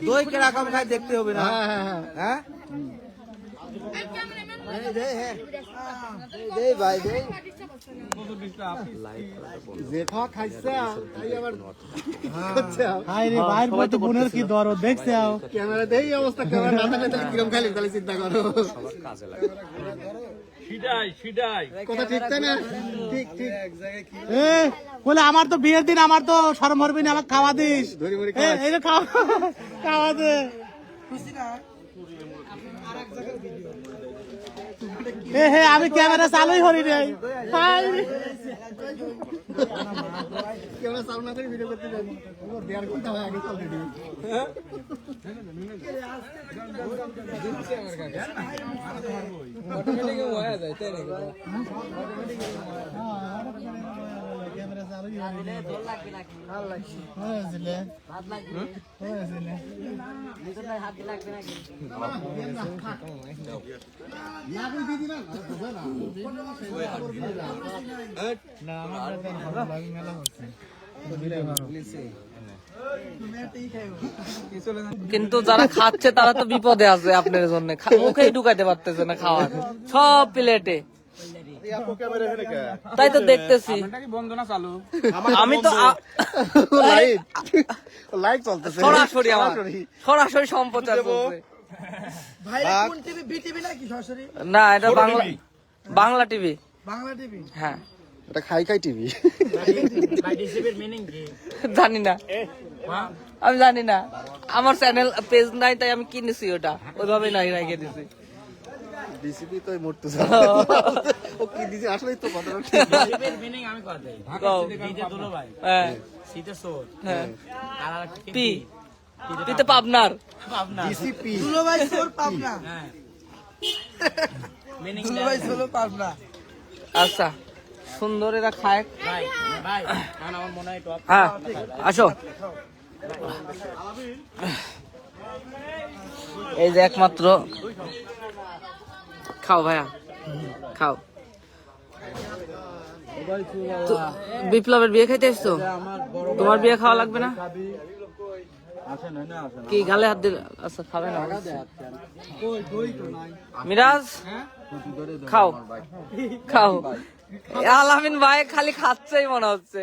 দই কীরকম খায় দেখতে হবে না? হ্যাঁ হ্যাঁ হ্যাঁ। না চিন্তা করো। না? বলে আমার তো বিয়ের দিন আমার তো শরম হরবি না আমাকে খাওয়া দিস। খাওয়া দে। এ হে আমি ক্যামেরা চালুই করি হাই রে। ক্যামেরা চালু না করে ভিডিও করতে জানি দেড় ঘণ্টা হয় আগে দিবি হয়েছিলে? হয়েছিলে? না করে দিদি না কিন্তু যারা খাচ্ছে, তারা তো বিপদে আছে আপনার জন্য। মুখেই ঢুকাইতে পারতেছে না খাওয়ার। সব প্লেটে তাই তো দেখতেছি। আমি তো লাইট। চলতেছে। সরাসরি সরাসরি। সম্প্রচার চলছে ভাই কোন টিভি? বিটিভি নাকি সরাসরি? না এটা বাংলা বাংলা টিভি। বাংলা টিভি? হ্যাঁ। এটা খাই খাই টিভি। জানি না। আমি জানি না। আমার চ্যানেল পেজ নাই তাই আমি কিনেছি ওটা। ওইভাবে নাই রেখে দিছি। ডিসিপি তো মরতে ও। কি দিছে আসলেই তো কথাটা ঠিক। কও। হ্যাঁ। হ্যাঁ। পি। পিতে পাবনার। ডিসিপি দুলো ভাই সোর পাবনা। দুলো ভাই সোর পাবনা। আচ্ছা। সুন্দর এরা খায়। হ্যাঁ আসো। এই যে একমাত্র খাও ভাইয়া। খাও। বিপ্লবের বিয়ে খাইতে এসছো তোমার বিয়ে খাওয়া লাগবে না? কি, গালে হাত দিলে? আচ্ছা খাবে না। মিরাজ, খাও। খাও। আলামিন ভাই খালি খাচ্ছেই মনে হচ্ছে।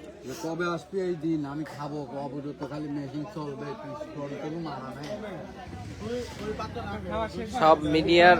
যে কবে আসবে এই দিন? আমি খাব অবযত খালি মেশিন চলবে পিস্তল কোনো মারা নেই। সব মিডিয়ার